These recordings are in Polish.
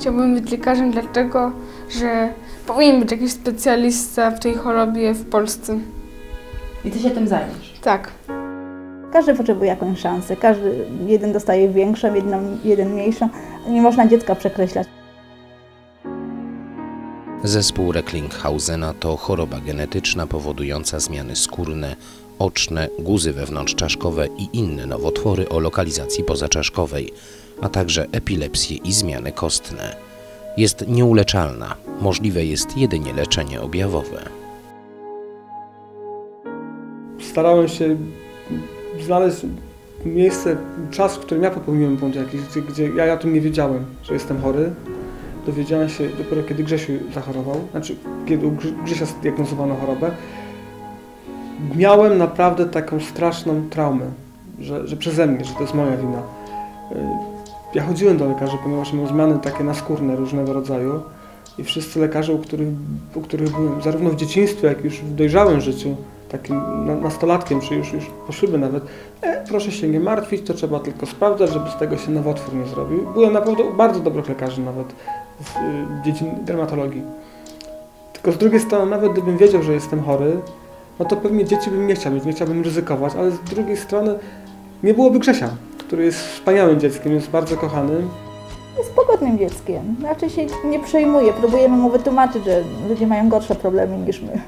Chciałbym być lekarzem dlatego, że powinien być jakiś specjalista w tej chorobie w Polsce. I ty się tym zajmiesz. Tak. Każdy potrzebuje jakąś szansę, każdy, jeden dostaje większą, jedną, jeden mniejszą. Nie można dziecka przekreślać. Zespół Recklinghhausena to choroba genetyczna powodująca zmiany skórne, oczne, guzy wewnątrzczaszkowe i inne nowotwory o lokalizacji pozaczaszkowej, a także epilepsję i zmiany kostne. Jest nieuleczalna, możliwe jest jedynie leczenie objawowe. starałem się znaleźć miejsce, czas, w którym ja popełniłem błąd jakiś, gdzie, gdzie ja, o tym nie wiedziałem, że jestem chory. Dowiedziałem się dopiero kiedy Grzesiu zachorował, znaczy kiedy u Grz- Grzesia zdiagnozowano chorobę. Miałem naprawdę taką straszną traumę, że, że przeze mnie, że to jest moja wina. Ja chodziłem do lekarzy, ponieważ miałem zmiany takie naskórne różnego rodzaju i wszyscy lekarze, u których, u których byłem, zarówno w dzieciństwie, jak już w dojrzałym życiu, takim na- nastolatkiem, czy już, już po ślubie nawet, e, proszę się nie martwić, to trzeba tylko sprawdzać, żeby z tego się nowotwór nie zrobił. Byłem naprawdę u bardzo dobrych lekarzy nawet w y, dermatologii. Tylko z drugiej strony, nawet gdybym wiedział, że jestem chory, no to pewnie dzieci bym nie chciał mieć, nie chciałbym ryzykować, ale z drugiej strony nie byłoby Grzesia, który jest wspaniałym dzieckiem, jest bardzo kochanym. Jest pogodnym dzieckiem, raczej się nie przejmuje. Próbujemy mu wytłumaczyć, że ludzie mają gorsze problemy niż my.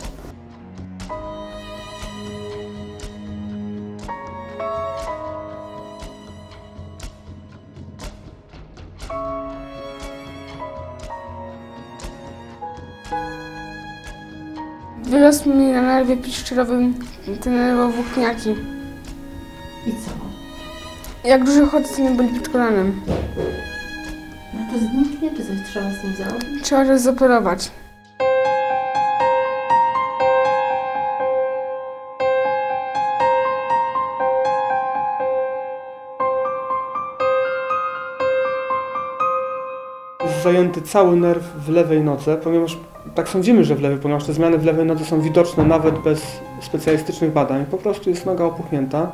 Wyrosł mi na nerwie piszczelowym te nerwowłókniaki. I co? Jak dużo chodźcy mi byli pod kolanem. No to zniknie, czy coś trzeba z tym zrobić? Trzeba to zoperować. Jest zajęty cały nerw w lewej nodze, ponieważ tak sądzimy, że w lewej, ponieważ te zmiany w lewej nodze są widoczne nawet bez specjalistycznych badań. Po prostu jest noga opuchnięta.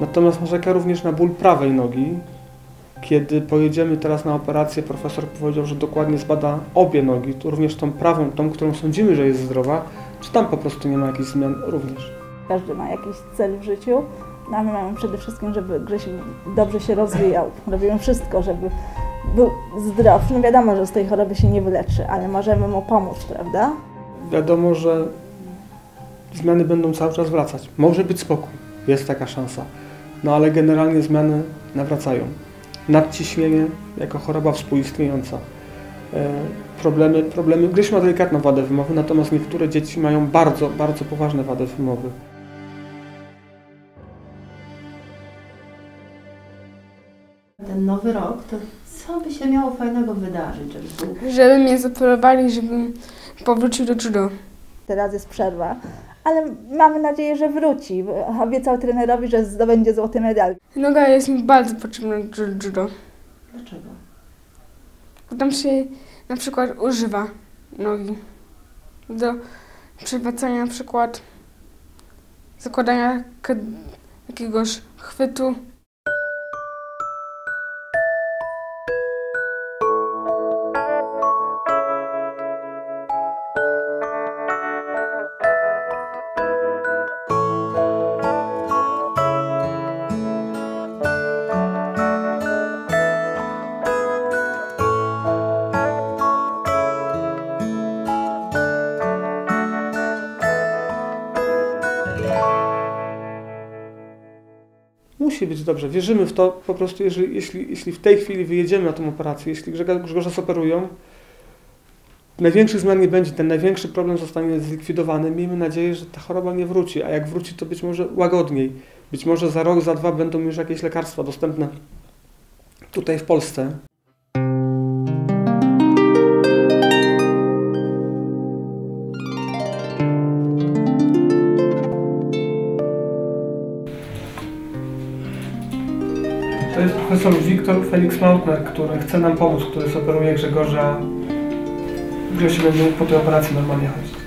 Natomiast narzeka również na ból prawej nogi. Kiedy pojedziemy teraz na operację, profesor powiedział, że dokładnie zbada obie nogi, tu również tą prawą, tą, którą sądzimy, że jest zdrowa, czy tam po prostu nie ma jakichś zmian również. Każdy ma jakiś cel w życiu. No, a my mamy przede wszystkim, żeby Grzesiu dobrze się rozwijał. Robimy wszystko, żeby był zdrowy. No wiadomo, że z tej choroby się nie wyleczy, ale możemy mu pomóc, prawda? Wiadomo, że zmiany będą cały czas wracać. Może być spokój, jest taka szansa. No ale generalnie zmiany nawracają. Nadciśnienie jako choroba współistniejąca. E, problemy, problemy. Gryś ma delikatną wadę wymowy, natomiast niektóre dzieci mają bardzo, bardzo poważne wady wymowy. Ten nowy rok, to co by się miało fajnego wydarzyć, żeby Żeby mnie zoperowali, żebym powrócił do judo. Teraz jest przerwa, ale mamy nadzieję, że wróci. Obiecał trenerowi, że zdobędzie złoty medal. Noga jest mi bardzo potrzebna do judo. Dlaczego? Bo tam się na przykład używa nogi do przewracania na przykład zakładania jakiegoś chwytu. Musi być dobrze. Wierzymy w to po prostu, jeżeli, jeśli, jeśli w tej chwili wyjedziemy na tę operację, jeśli Grzegorza, zoperują, największych zmian nie będzie, ten największy problem zostanie zlikwidowany. Miejmy nadzieję, że ta choroba nie wróci, a jak wróci, to być może łagodniej. Być może za rok, za dwa będą już jakieś lekarstwa dostępne tutaj w Polsce. To jest profesor Wiktor Felix Mautner, który chce nam pomóc, który zoperuje Grzegorza. Grzesiu będzie mógł po tej operacji normalnie chodzić.